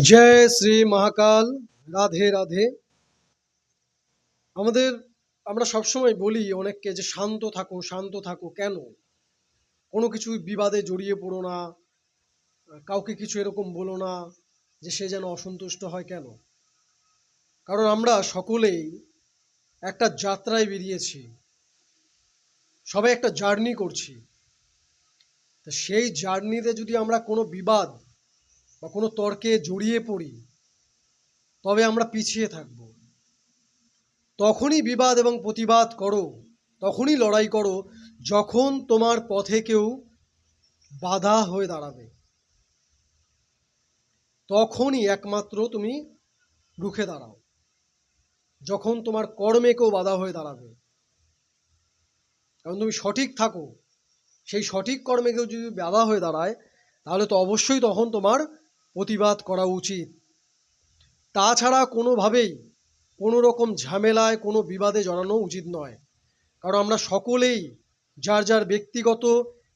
জয় শ্রী মহাকাল, রাধে রাধে। আমাদের, আমরা সবসময় বলি অনেককে যে শান্ত থাকো শান্ত থাকো কেন? কোনো কিছু বিবাদে জড়িয়ে পড়ো না, কাউকে কিছু এরকম বলো না যে সে যেন অসন্তুষ্ট হয় কেন? কারণ আমরা সকলেই একটা যাত্রায় বেরিয়েছি। সবাই একটা জার্নি করছি। তা সেই জার্নিতে যদি আমরা কোনো বিবাদ বা কোনো তর্কে জড়িয়ে পড়ি, তবে আমরা পিছিয়ে থাকব। তখনই বিবাদ এবং প্রতিবাদ করো, তখনই লড়াই করো, যখন তোমার পথে কেউ বাধা হয়ে দাঁড়াবে। তখনই একমাত্র তুমি রুখে দাঁড়াও, যখন তোমার কর্মে কেউ বাধা হয়ে দাঁড়াবে। কারণ তুমি সঠিক থাকো, সেই সঠিক কর্মে কেউ যদি বাধা হয়ে দাঁড়ায়, তাহলে তো অবশ্যই তখন তোমার প্রতিবাদ করা উচিত। তাছাড়া কোনোভাবেই কোনো রকম ঝামেলায়, কোনো বিবাদে জড়ানো উচিত নয়। কারণ আমরা সকলেই যার যার ব্যক্তিগত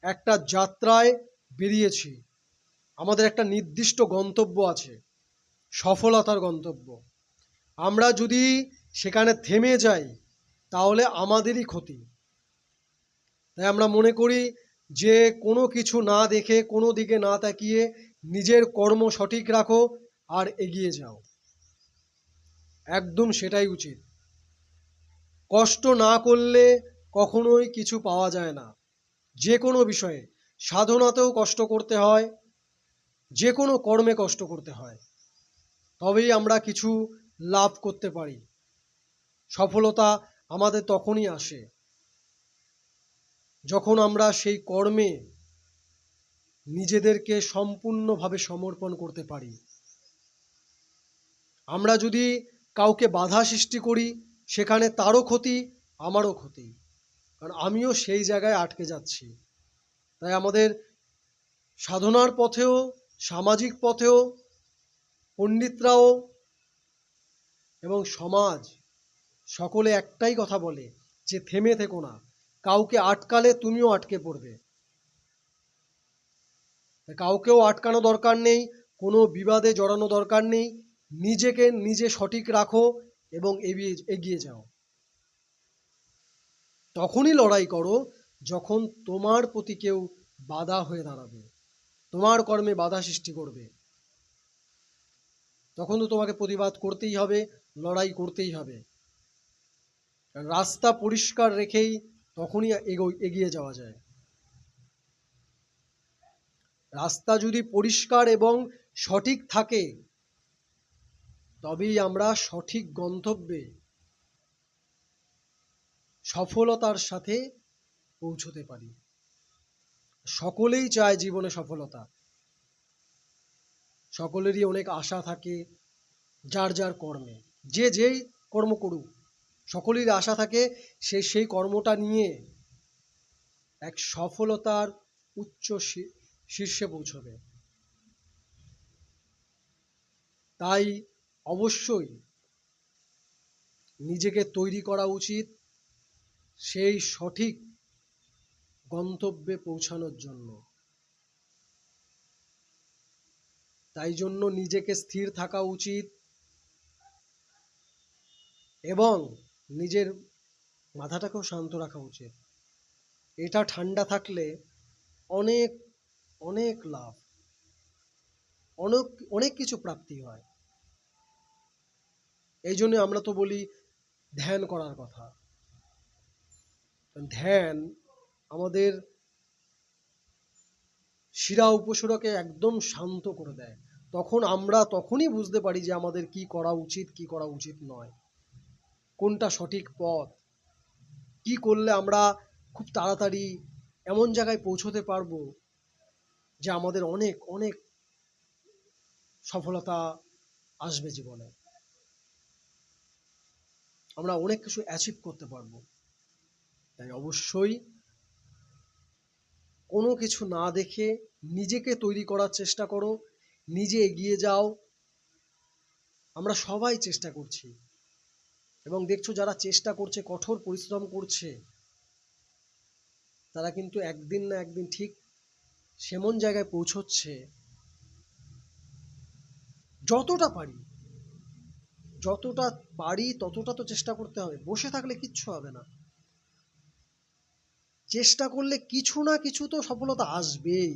একটা যাত্রায় বেরিয়েছি। আমাদের একটা নির্দিষ্ট গন্তব্য আছে, সফলতার গন্তব্য। আমরা যদি সেখানে থেমে যাই, তাহলে আমাদেরই ক্ষতি। তাই আমরা মনে করি যে কোনো কিছু না দেখে, কোনো দিকে না তাকিয়ে নিজের কর্ম সঠিক রাখো আর এগিয়ে যাও। একদম সেটাই উচিত। কষ্ট না করলে কখনোই কিছু পাওয়া যায় না। যে কোনো বিষয়ে সাধনাতেও কষ্ট করতে হয়, যে কোনো কর্মে কষ্ট করতে হয়। তবেই আমরা কিছু লাভ করতে পারি। সফলতা আমাদের তখনই আসে। যখন আমরা সেই কর্মে নিজেদেরকে সম্পূর্ণভাবে সমর্পণ করতে পারি, আমরা যদি কাউকে বাধা সৃষ্টি করি, সেখানে তারও ক্ষতি, আমারও ক্ষতি। কারণ আমিও সেই জায়গায় আটকে যাচ্ছি। তাই আমাদের সাধনার পথেও, সামাজিক পথেও, পণ্ডিতরাও এবং সমাজ সকলে একটাই কথা বলে যে, থেমে থেকো না। কাউকে আটকালে তুমিও আটকে পড়বে। কাউকেও আটকানো দরকার নেই, কোনো বিবাদে জড়ানো দরকার নেই, নিজেকে নিজে সঠিক রাখো এবং এগিয়ে যাও। তখনই লড়াই করো যখন তোমার প্রতি কেউ বাধা হয়ে দাঁড়াবে, তোমার কর্মে বাধা সৃষ্টি করবে। তখন তো তোমাকে প্রতিবাদ করতেই হবে, লড়াই করতেই হবে। রাস্তা পরিষ্কার রেখেই তখনই এগো, এগিয়ে যাওয়া যায়। রাস্তা যদি পরিষ্কার এবং সঠিক থাকে, তবেই আমরা সঠিক গন্তব্যে সফলতার সাথে পৌঁছতে পারি। সকলেই চায় জীবনে সফলতা। সকলেরই অনেক আশা থাকে, যার যার কর্মে। যে যেই কর্ম করুক সকলেরই আশা থাকে সে সেই কর্মটা নিয়ে এক সফলতার উচ্চ শীর্ষে পৌঁছবে। তাই অবশ্যই নিজেকে তৈরি করা উচিত সেই সঠিক গন্তব্যে পৌঁছানোর জন্য। তাই জন্য নিজেকে স্থির থাকা উচিত এবং নিজের মাথাটাকেও শান্ত রাখা উচিত। এটা ঠান্ডা থাকলে অনেক অনেক লাভ। অনেক অনেক কিছু প্রাপ্তি হয়। এই জন্য আমরা তো বলি ধ্যান করার কথা। ধ্যান আমাদের শিরা উপসুরকে একদম শান্ত করে দেয়। তখন আমরা তখনই বুঝতে পারি যে আমাদের কি করা উচিত, কি করা উচিত নয়। কোনটা সঠিক পথ? কি করলে আমরা খুব তাড়াতাড়ি এমন জায়গায় পৌঁছতে পারব যে আমাদের অনেক অনেক সফলতা আসবে জীবনে? আমরা অনেক কিছু অ্যাচিভ করতে পারব। তাই অবশ্যই কোনো কিছু না দেখে নিজেকে তৈরি করার চেষ্টা করো, নিজে এগিয়ে যাও। আমরা সবাই চেষ্টা করছি। এবং দেখছ যারা চেষ্টা করছে, কঠোর পরিশ্রম করছে, তারা কিন্তু একদিন না একদিন ঠিক সেমন জায়গায় পৌঁছচ্ছে। যতটা পারি যতটা পারি ততটা তো চেষ্টা করতে হবে। বসে থাকলে কিচ্ছু হবে না। চেষ্টা করলে কিছু না কিছু তো সফলতা আসবেই।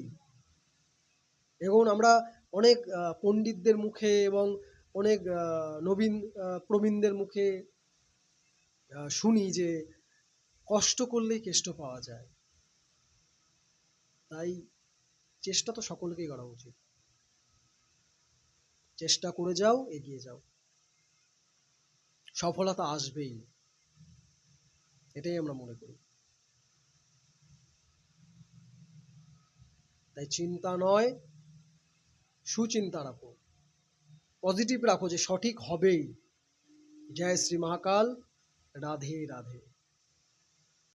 এবং আমরা অনেক পণ্ডিতদের মুখে এবং অনেক নবীন প্রবীণদের মুখে শুনি যে কষ্ট করলেই কেষ্ট পাওয়া যায়। তাই চেষ্টা তো সকলকেই করা উচিত। চেষ্টা করে যাও, এগিয়ে যাও। সফলতা আসবেই। এটাই আমরা মনে করি। তাই চিন্তা নয়, সুচিন্তা রাখো। পজিটিভ রাখো যে সঠিক হবেই। জয় শ্রী মহাকাল। রাধে রাধে